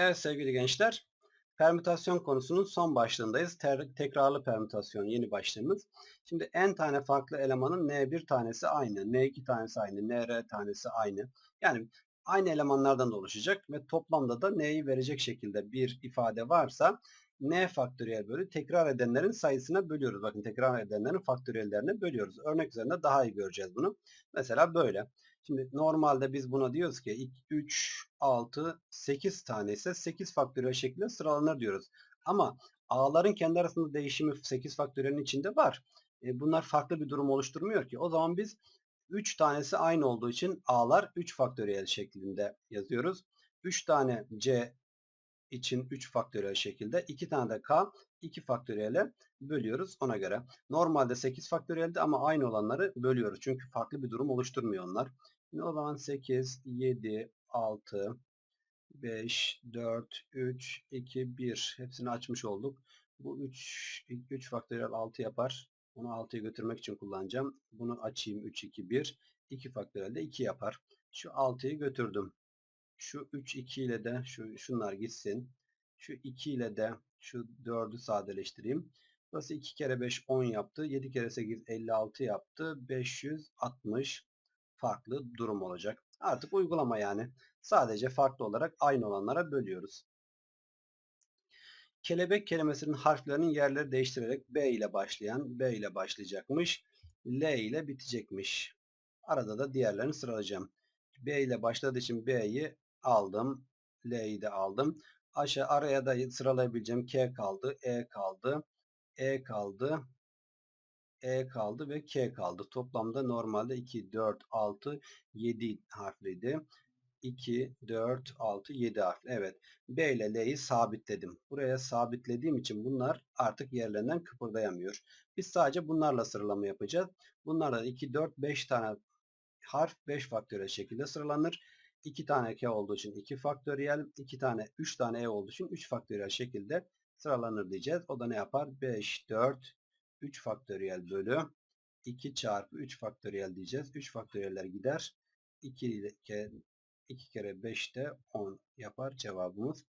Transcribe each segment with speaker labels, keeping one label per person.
Speaker 1: Evet sevgili gençler, permütasyon konusunun son başlığındayız. Ter- tekrarlı permütasyon yeni başlığımız. Şimdi n tane farklı elemanın n1 tanesi aynı, n2 tanesi aynı, nr tanesi aynı. Yani aynı elemanlardan da oluşacak ve toplamda da n'yi verecek şekilde bir ifade varsa n faktöriyel bölü tekrar edenlerin sayısına bölüyoruz. Bakın tekrar edenlerin faktöriyellerine bölüyoruz. Örnek üzerinde daha iyi göreceğiz bunu. Mesela böyle. Şimdi normalde biz buna diyoruz ki 3, 6, 8 tane ise 8 faktöriyel şeklinde sıralanır diyoruz. Ama a'ların kendi arasında değişimi 8 faktöriyelin içinde var. E, bunlar farklı bir durum oluşturmuyor ki. O zaman biz 3 tanesi aynı olduğu için a'lar 3 faktöriyel şeklinde yazıyoruz. 3 tane c için 3 faktöriyel şekilde 2 tane de k 2 faktöriyele bölüyoruz ona göre. Normalde 8 faktöriyelde ama aynı olanları bölüyoruz. Çünkü farklı bir durum oluşturmuyor onlar. Şimdi o zaman 8, 7, 6, 5, 4, 3, 2, 1 hepsini açmış olduk. Bu 3, 3 faktöriyel 6 yapar. Onu 6'ya götürmek için kullanacağım. Bunu açayım 3, 2, 1. 2 faktöriyel de 2 yapar. Şu 6'yı götürdüm. Şu 3, 2 ile de şu, şunlar gitsin. Şu 2 ile de şu 4'ü sadeleştireyim. Burası 2 kere 5 10 yaptı. 7 kere 8 56 yaptı. 560 farklı durum olacak. Artık uygulama yani. Sadece farklı olarak aynı olanlara bölüyoruz. Kelebek kelimesinin harflerinin yerleri değiştirerek B ile başlayan B ile başlayacakmış. L ile bitecekmiş. Arada da diğerlerini sıralayacağım. B ile başladığı için B'yi aldım. L'yi de aldım. Aşağı araya da sıralayabileceğim K kaldı. E kaldı. E kaldı. E kaldı ve K kaldı. Toplamda normalde 2, 4, 6, 7 harfliydi. 2, 4, 6, 7 harfli. Evet. B ile L'yi sabitledim. Buraya sabitlediğim için bunlar artık yerlerinden kıpırdayamıyor. Biz sadece bunlarla sıralama yapacağız. Bunlarla 2, 4, 5 tane harf 5 faktöriyel şekilde sıralanır. 2 tane K olduğu için 2 faktöriyel, 2 tane 3 tane E olduğu için 3 faktöriyel şekilde sıralanır diyeceğiz. O da ne yapar? 5, 4, 3 faktöriyel bölü 2 çarpı 3 faktöriyel diyeceğiz. 3 faktöriyeller gider. 2, kere, 2 kere 5 de 10 yapar. Cevabımız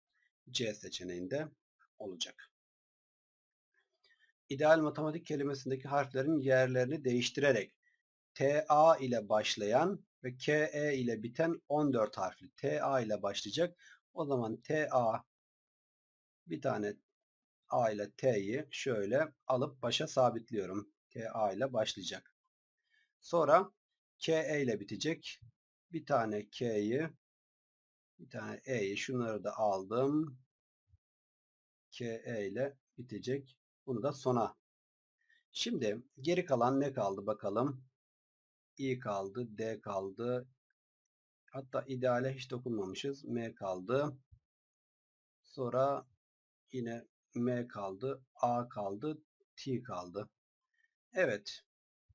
Speaker 1: C seçeneğinde olacak. İdeal matematik kelimesindeki harflerin yerlerini değiştirerek TA ile başlayan ve KE ile biten 14 harfli. TA ile başlayacak. O zaman TA bir tane A ile T'yi şöyle alıp başa sabitliyorum. TA ile başlayacak. Sonra KE ile bitecek. Bir tane K'yi bir tane E'yi şunları da aldım. KE ile bitecek. Bunu da sona. Şimdi geri kalan ne kaldı bakalım. I kaldı, D kaldı. Hatta ideale hiç dokunmamışız. M kaldı. Sonra yine M kaldı, A kaldı, T kaldı. Evet.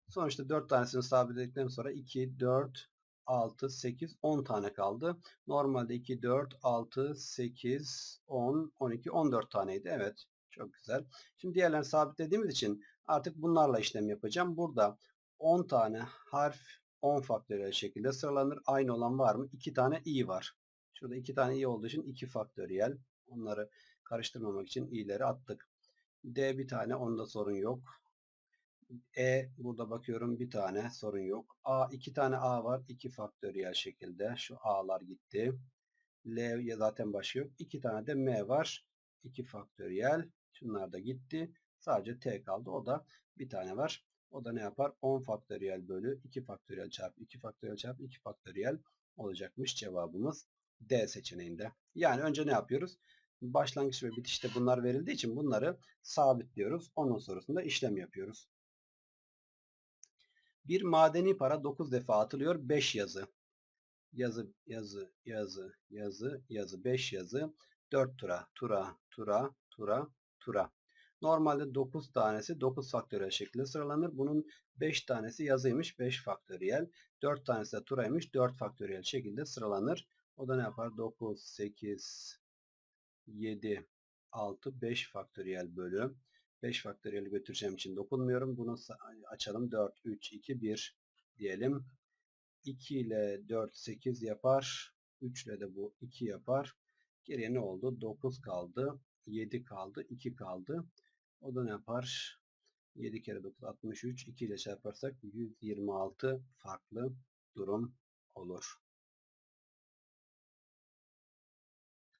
Speaker 1: Sonuçta 4 tanesini sabitledikten sonra 2, 4, 6, 8, 10 tane kaldı. Normalde 2, 4, 6, 8, 10, 12, 14 taneydi. Evet. Çok güzel. Şimdi diğerlerini sabitlediğimiz için artık bunlarla işlem yapacağım. Burada 10 tane harf 10 faktöriyel şekilde sıralanır. Aynı olan var mı? 2 tane i var. Şurada 2 tane i olduğu için 2 faktöriyel. Onları karıştırmamak için i'leri attık. D bir tane onda sorun yok. E burada bakıyorum bir tane sorun yok. A iki tane A var. 2 faktöriyel şekilde. Şu A'lar gitti. L zaten başı yok. 2 tane de M var. 2 faktöriyel. Şunlar da gitti. Sadece T kaldı. O da bir tane var. O da ne yapar? 10 faktöriyel bölü 2 faktöriyel çarpı 2 faktöriyel çarpı 2 faktöriyel olacakmış cevabımız D seçeneğinde. Yani önce ne yapıyoruz? Başlangıç ve bitişte bunlar verildiği için bunları sabitliyoruz. Onun sorusunda işlem yapıyoruz. Bir madeni para 9 defa atılıyor. 5 yazı. Yazı, yazı, yazı, yazı, yazı, 5 yazı. 4 tura, tura, tura, tura, tura. Normalde 9 tanesi 9 faktöriyel şekilde sıralanır. Bunun 5 tanesi yazıymış 5 faktöriyel. 4 tanesi de turaymış 4 faktöriyel şekilde sıralanır. O da ne yapar? 9, 8, 7, 6, 5 faktöriyel bölü. 5 faktöriyeli götüreceğim için dokunmuyorum. Bunu açalım. 4, 3, 2, 1 diyelim. 2 ile 4, 8 yapar. 3 ile de bu 2 yapar. Geriye ne oldu? 9 kaldı. 7 kaldı. 2 kaldı. O da ne yapar? 7 kere 9 63. 2 ile çarparsak 126 farklı durum olur.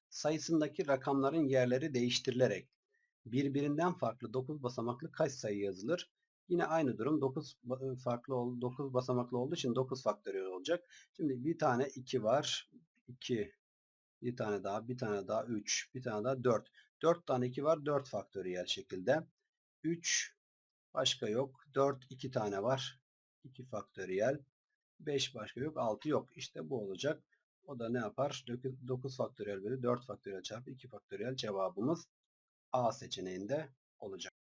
Speaker 1: Sayısındaki rakamların yerleri değiştirilerek birbirinden farklı 9 basamaklı kaç sayı yazılır? Yine aynı durum 9 farklı 9 basamaklı olduğu için 9 faktöriyel olacak. Şimdi bir tane 2 var. 2 bir tane daha, bir tane daha 3, bir tane daha 4. 4 tane 2 var. 4 faktöriyel şekilde. 3 başka yok. 4 2 tane var. 2 faktöriyel. 5 başka yok. 6 yok. İşte bu olacak. O da ne yapar? 9 faktöriyel bölü 4 faktöriyel çarpı 2 faktöriyel cevabımız A seçeneğinde olacak.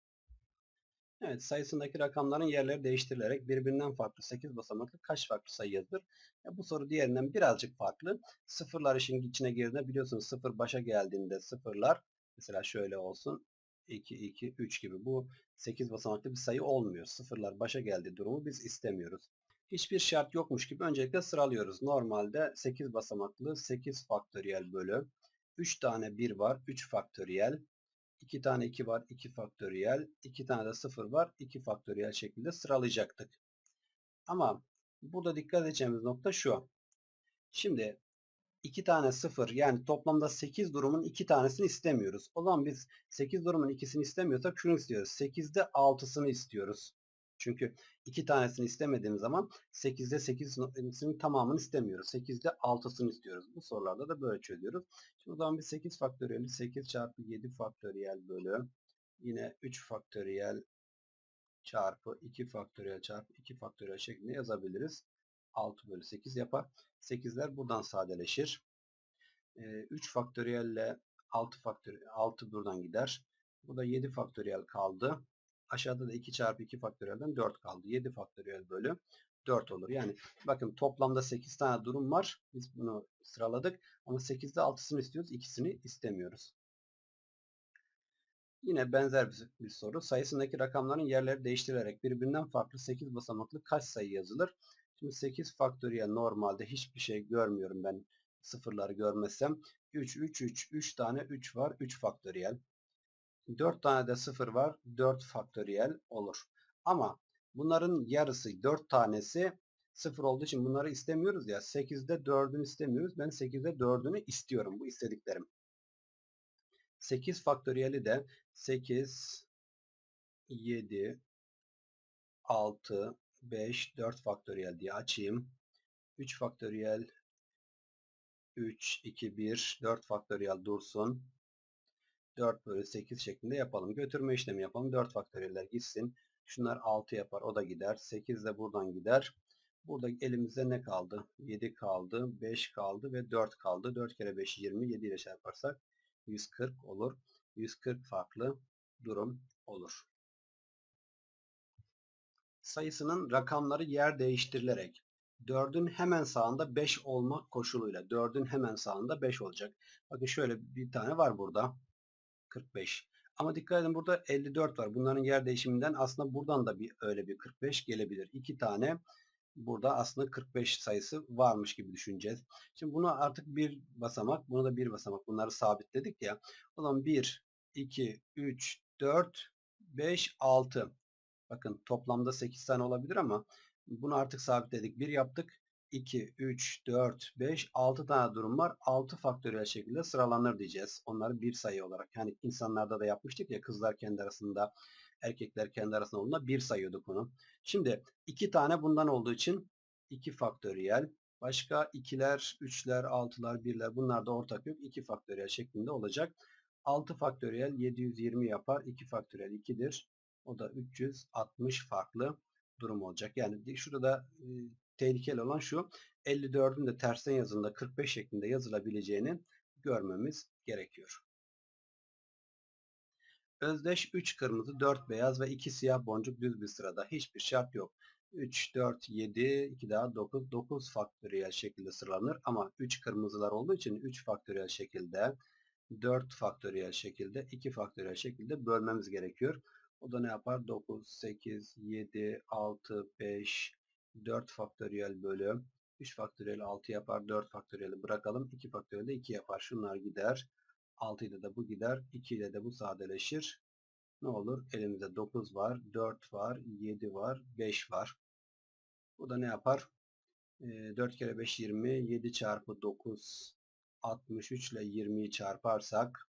Speaker 1: Evet sayısındaki rakamların yerleri değiştirilerek birbirinden farklı 8 basamaklı kaç farklı sayı yazılır? Ya bu soru diğerinden birazcık farklı. Sıfırlar işin içine girdiğinde biliyorsunuz sıfır başa geldiğinde sıfırlar mesela şöyle olsun 2, 2, 3 gibi bu 8 basamaklı bir sayı olmuyor. Sıfırlar başa geldiği durumu biz istemiyoruz. Hiçbir şart yokmuş gibi öncelikle sıralıyoruz. Normalde 8 basamaklı 8 faktöriyel bölü 3 tane 1 var 3 faktöriyel 2 tane 2 var 2 faktöriyel 2 tane de 0 var 2 faktöriyel şekilde sıralayacaktık. Ama burada dikkat edeceğimiz nokta şu. Şimdi 2 tane 0 yani toplamda 8 durumun 2 tanesini istemiyoruz. O zaman biz 8 durumun ikisini istemiyorsak şunu istiyoruz. 8'de 6'sını istiyoruz. Çünkü 2 tanesini istemediğimiz zaman 8'de 8'in tamamını istemiyoruz. 8'de 6'sını istiyoruz. Bu sorularda da böyle çözüyoruz. Şimdi o zaman bir 8 faktöriyeli 8 çarpı 7 faktöriyel bölü yine 3 faktöriyel çarpı 2 faktöriyel çarpı 2 faktöriyel şeklinde yazabiliriz. 6 bölü 8 yapar. 8'ler buradan sadeleşir. 3 faktöriyelle 6 faktöriyel 6 buradan gider. Bu da 7 faktöriyel kaldı. Aşağıda da 2 çarpı 2 faktöriyelden 4 kaldı. 7 faktöriyel bölü 4 olur. Yani bakın toplamda 8 tane durum var. Biz bunu sıraladık. Ama 8'de 6'sını istiyoruz. ikisini istemiyoruz. Yine benzer bir soru. Sayısındaki rakamların yerleri değiştirilerek birbirinden farklı 8 basamaklı kaç sayı yazılır? Şimdi 8 faktöriyel normalde hiçbir şey görmüyorum ben sıfırları görmesem. 3, 3, 3, 3 tane 3 var. 3 faktöriyel. 4 tane de 0 var. 4 faktöriyel olur. Ama bunların yarısı 4 tanesi 0 olduğu için bunları istemiyoruz ya. 8'de 4'ünü istemiyoruz. Ben 8'de 4'ünü istiyorum. Bu istediklerim. 8 faktöriyeli de 8, 7, 6, 5, 4 faktöriyel diye açayım. 3 faktöriyel 3, 2, 1, 4 faktöriyel dursun. 4 bölü 8 şeklinde yapalım. Götürme işlemi yapalım. 4 faktöriyeller gitsin. Şunlar 6 yapar. O da gider. 8 de buradan gider. Burada elimizde ne kaldı? 7 kaldı. 5 kaldı ve 4 kaldı. 4 kere 5 20. 7 ile çarparsak 140 olur. 140 farklı durum olur. Sayısının rakamları yer değiştirilerek 4'ün hemen sağında 5 olmak koşuluyla 4'ün hemen sağında 5 olacak. Bakın şöyle bir tane var burada. 45. Ama dikkat edin burada 54 var. Bunların yer değişiminden aslında buradan da bir öyle bir 45 gelebilir. İki tane burada aslında 45 sayısı varmış gibi düşüneceğiz. Şimdi bunu artık bir basamak, bunu da bir basamak. Bunları sabitledik ya. O zaman 1, 2, 3, 4, 5, 6. Bakın toplamda 8 tane olabilir ama bunu artık sabitledik. 1 yaptık. 2, 3, 4, 5, 6 tane durum var. 6 faktöriyel şekilde sıralanır diyeceğiz. Onları bir sayı olarak. Yani insanlarda da yapmıştık ya kızlar kendi arasında, erkekler kendi arasında olduğunda bir sayıyorduk onu. Şimdi 2 tane bundan olduğu için 2 faktöriyel. Başka 2'ler, 3'ler, 6'lar, 1'ler bunlar da ortak yok. 2 faktöriyel şeklinde olacak. 6 faktöriyel 720 yapar. 2 faktöriyel 2'dir. O da 360 farklı durum olacak. Yani şurada tehlikeli olan şu 54'ün de tersten yazılında 45 şeklinde yazılabileceğini görmemiz gerekiyor. Özdeş 3 kırmızı, 4 beyaz ve 2 siyah boncuk düz bir sırada. Hiçbir şart yok. 3, 4, 7, 2 daha 9, 9 faktöriyel şekilde sıralanır. Ama 3 kırmızılar olduğu için 3 faktöriyel şekilde, 4 faktöriyel şekilde, 2 faktöriyel şekilde bölmemiz gerekiyor. O da ne yapar? 9, 8, 7, 6, 5, 4 faktöriyel bölü 3 faktöriyel 6 yapar. 4 faktöriyeli bırakalım. 2 faktöriyel de 2 yapar. Şunlar gider. 6 ile de bu gider. 2 ile de bu sadeleşir. Ne olur? Elimizde 9 var. 4 var. 7 var. 5 var. Bu da ne yapar? 4 kere 5 20. 7 çarpı 9 63 ile 20'yi çarparsak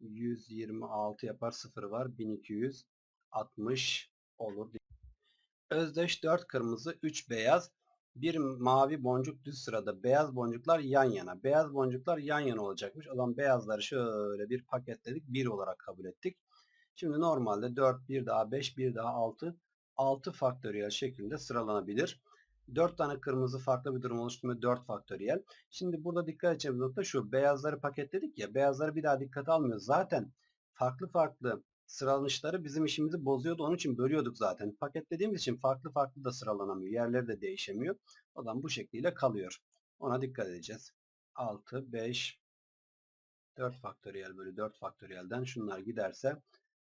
Speaker 1: 126 yapar. 0 var. 1260 olur. Özdeş 4 kırmızı 3 beyaz bir mavi boncuk düz sırada beyaz boncuklar yan yana. Beyaz boncuklar yan yana olacakmış. O zaman beyazları şöyle bir paketledik. 1 olarak kabul ettik. Şimdi normalde 4, 1 daha 5, 1 daha 6. 6 faktöriyel şeklinde sıralanabilir. 4 tane kırmızı farklı bir durum oluşturma 4 faktöriyel. Şimdi burada dikkat edeceğimiz nokta şu. Beyazları paketledik ya. Beyazları bir daha dikkat almıyoruz. Zaten farklı farklı sıralanışları bizim işimizi bozuyordu. Onun için bölüyorduk zaten. Paketlediğimiz için farklı farklı da sıralanamıyor. Yerleri de değişemiyor. O zaman bu şekliyle kalıyor. Ona dikkat edeceğiz. 6, 5, 4 faktöriyel bölü 4 faktöriyelden şunlar giderse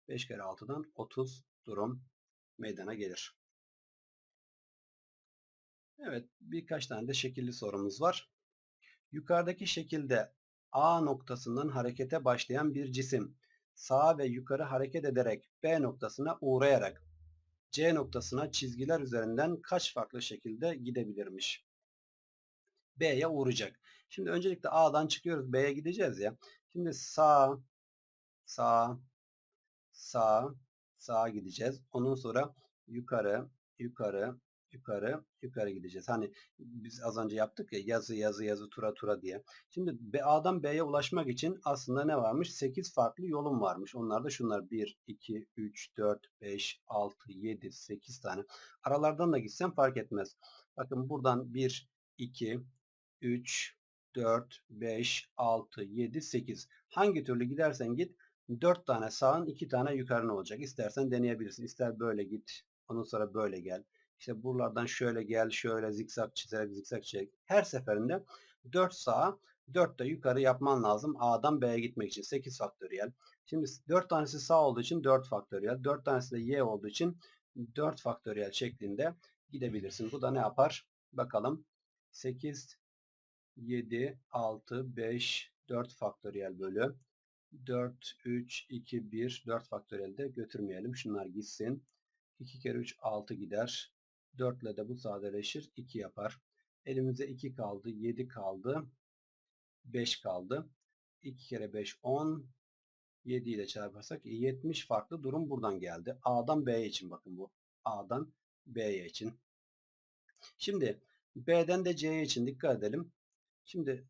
Speaker 1: 5 kere 6'dan 30 durum meydana gelir. Evet birkaç tane de şekilli sorumuz var. Yukarıdaki şekilde A noktasından harekete başlayan bir cisim sağa ve yukarı hareket ederek B noktasına uğrayarak C noktasına çizgiler üzerinden kaç farklı şekilde gidebilirmiş? B'ye uğrayacak. Şimdi öncelikle A'dan çıkıyoruz. B'ye gideceğiz ya. Şimdi sağ, sağ, sağ, sağa gideceğiz. Ondan sonra yukarı, yukarı, yukarı yukarı gideceğiz. Hani biz az önce yaptık ya yazı yazı yazı tura tura diye. Şimdi A'dan B'ye ulaşmak için aslında ne varmış? 8 farklı yolum varmış. Onlar da şunlar 1, 2, 3, 4, 5, 6, 7, 8 tane. Aralardan da gitsem fark etmez. Bakın buradan 1, 2, 3, 4, 5, 6, 7, 8. Hangi türlü gidersen git 4 tane sağın 2 tane yukarın olacak. İstersen deneyebilirsin. İster böyle git. Ondan sonra böyle gel. İşte buralardan şöyle gel, şöyle zikzak çizerek zikzak çizerek. Her seferinde 4 sağa 4 de yukarı yapman lazım. A'dan B'ye gitmek için 8 faktöriyel. Şimdi 4 tanesi sağ olduğu için 4 faktöriyel. 4 tanesi de Y olduğu için 4 faktöriyel şeklinde gidebilirsin. Bu da ne yapar? Bakalım. 8, 7, 6, 5, 4 faktöriyel bölü 4, 3, 2, 1, 4 faktöriyel de götürmeyelim. Şunlar gitsin. 2 kere 3, 6 gider. 4 ile de bu sadeleşir. 2 yapar. Elimizde 2 kaldı. 7 kaldı. 5 kaldı. 2 kere 5 10. 7 ile çarparsak 70 farklı durum buradan geldi. A'dan B'ye için bakın bu. A'dan B'ye için. Şimdi B'den de C'ye için dikkat edelim. Şimdi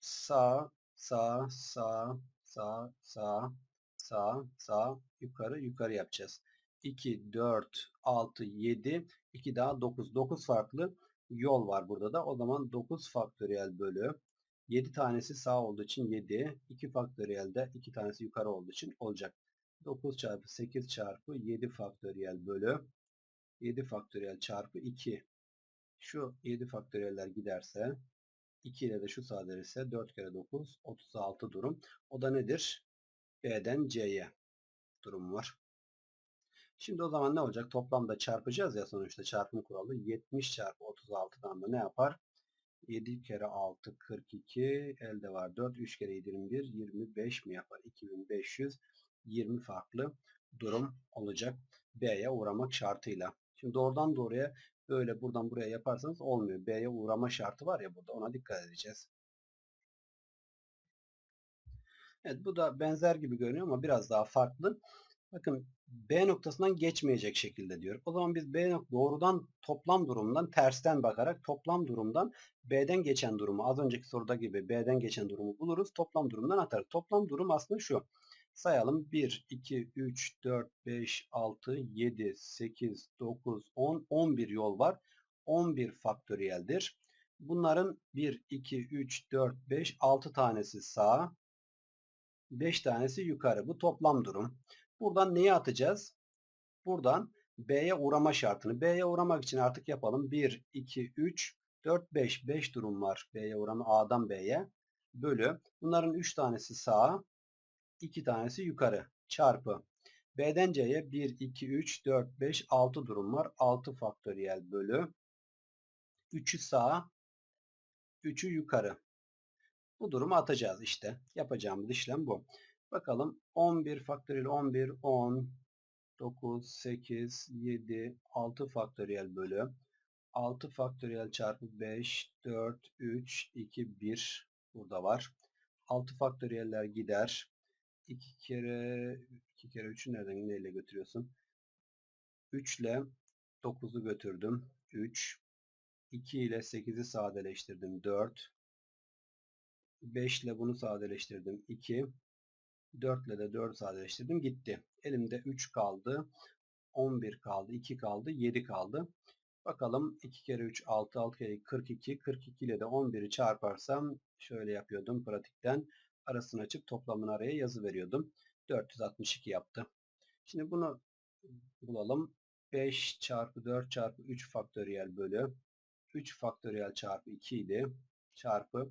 Speaker 1: sağ, sağ, sağ, sağ, sağ, sağ, sağ, yukarı, yukarı yapacağız. 2, 4, 6, 7, 2 daha 9. 9 farklı yol var burada da. O zaman 9 faktöriyel bölü 7 tanesi sağ olduğu için 7. 2 faktöriyel de 2 tanesi yukarı olduğu için olacak. 9 çarpı 8 çarpı 7 faktöriyel bölü 7 faktöriyel çarpı 2. Şu 7 faktöriyeller giderse 2 ile de şu sadeleşse 4 kere 9 36 durum. O da nedir? B'den C'ye durum var. Şimdi o zaman ne olacak? Toplamda çarpacağız ya sonuçta çarpım kuralı. 70 çarpı 36'dan da ne yapar? 7 kere 6 42 elde var 4 3 kere 21 25 mi yapar 2520 farklı durum olacak B'ye uğramak şartıyla şimdi doğrudan doğruya böyle buradan buraya yaparsanız olmuyor B'ye uğrama şartı var ya burada ona dikkat edeceğiz Evet bu da benzer gibi görünüyor ama biraz daha farklı Bakın B noktasından geçmeyecek şekilde diyor. O zaman biz B nok doğrudan toplam durumdan tersten bakarak toplam durumdan B'den geçen durumu az önceki soruda gibi B'den geçen durumu buluruz. Toplam durumdan atarız. Toplam durum aslında şu. Sayalım 1, 2, 3, 4, 5, 6, 7, 8, 9, 10, 11 yol var. 11 faktöriyeldir. Bunların 1, 2, 3, 4, 5, 6 tanesi sağ, 5 tanesi yukarı. Bu toplam durum. Buradan neyi atacağız? Buradan B'ye uğrama şartını. B'ye uğramak için artık yapalım. 1, 2, 3, 4, 5. 5 durum var. B'ye uğrama A'dan B'ye. Bölü. Bunların 3 tanesi sağa. 2 tanesi yukarı. Çarpı. B'den C'ye 1, 2, 3, 4, 5, 6 durum var. 6 faktöriyel bölü. 3'ü sağa. 3'ü yukarı. Bu durumu atacağız işte. Yapacağımız işlem bu. Bakalım 11 faktöriyel 11 10 9 8 7 6 faktöriyel bölü 6 faktöriyel çarpı 5 4 3 2 1 burada var. 6 faktöriyeller gider. 2 kere 2 kere 3'ü nereden neyle götürüyorsun? 3 ile 9'u götürdüm. 3 2 ile 8'i sadeleştirdim. 4 5 ile bunu sadeleştirdim. 2 4 ile de 4 sadeleştirdim. Gitti. Elimde 3 kaldı. 11 kaldı. 2 kaldı. 7 kaldı. Bakalım 2 kere 3 6 6 kere 42 42 ile de 11'i çarparsam şöyle yapıyordum pratikten arasını açıp toplamını araya yazı veriyordum 462 yaptı şimdi bunu bulalım 5 çarpı 4 çarpı 3 faktöriyel bölü 3 faktöriyel çarpı 2 idi çarpı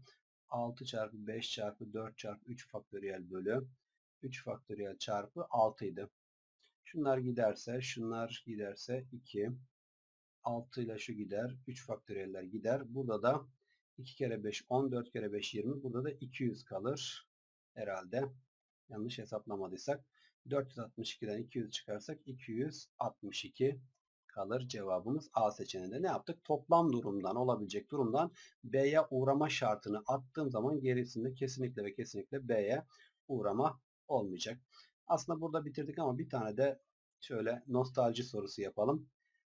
Speaker 1: 6 çarpı 5 çarpı 4 çarpı 3 faktöriyel bölü 3 faktöriyel çarpı 6 idi şunlar giderse şunlar giderse 2 6 ile şu gider. 3 faktöriyeller gider. Burada da 2 kere 5 14 kere 5 20. Burada da 200 kalır. Herhalde. Yanlış hesaplamadıysak. 462'den 200 çıkarsak 262 kalır. Cevabımız A seçeneğinde. Ne yaptık? Toplam durumdan olabilecek durumdan B'ye uğrama şartını attığım zaman gerisinde kesinlikle ve kesinlikle B'ye uğrama olmayacak. Aslında burada bitirdik ama bir tane de şöyle nostalji sorusu yapalım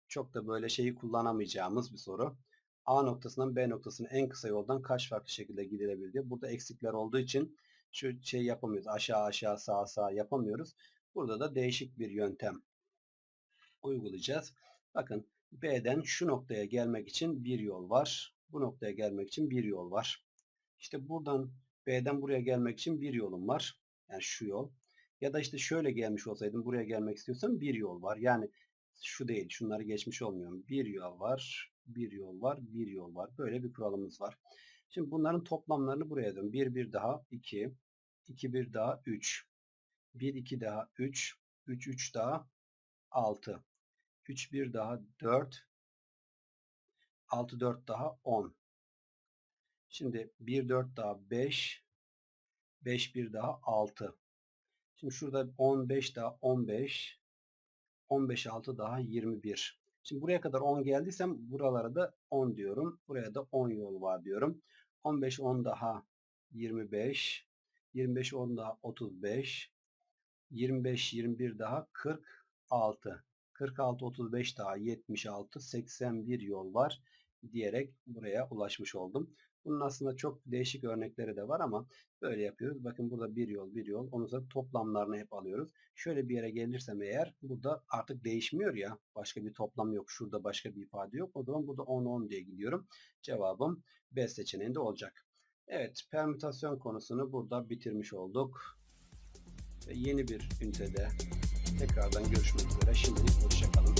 Speaker 1: çok da böyle şeyi kullanamayacağımız bir soru. A noktasından B noktasına en kısa yoldan kaç farklı şekilde gidilebilir. Burada eksikler olduğu için şu şey yapamıyoruz. Aşağı aşağı sağ sağ yapamıyoruz. Burada da değişik bir yöntem uygulayacağız. Bakın B'den şu noktaya gelmek için bir yol var. Bu noktaya gelmek için bir yol var. İşte buradan B'den buraya gelmek için bir yolum var. Yani şu yol. Ya da işte şöyle gelmiş olsaydım buraya gelmek istiyorsam bir yol var. Yani şu değil. Şunları geçmiş olmuyorum. Bir yol var. Bir yol var. Bir yol var. Böyle bir kuralımız var. Şimdi bunların toplamlarını buraya dön. 1 1 daha 2. 2 1 daha 3. 1 2 daha 3. 3 3 daha 6. 3 1 daha 4. 6 4 daha 10. Şimdi 1 4 daha 5. 5 1 daha 6. Şimdi şurada 15 daha 15. 15 6 daha 21. Şimdi buraya kadar 10 geldiysem buralara da 10 diyorum. Buraya da 10 yol var diyorum. 15 10 daha 25. 25 10 daha 35. 25 21 daha 46. 46 35 daha 76 81 yol var diyerek buraya ulaşmış oldum. Bunun aslında çok değişik örnekleri de var ama böyle yapıyoruz. Bakın burada bir yol bir yol. Onun sonra toplamlarını hep alıyoruz. Şöyle bir yere gelirsem eğer burada artık değişmiyor ya. Başka bir toplam yok. Şurada başka bir ifade yok. O zaman burada 10 10 diye gidiyorum. Cevabım B seçeneğinde olacak. Evet permütasyon konusunu burada bitirmiş olduk. Ve yeni bir ünitede tekrardan görüşmek üzere. Şimdilik hoşçakalın.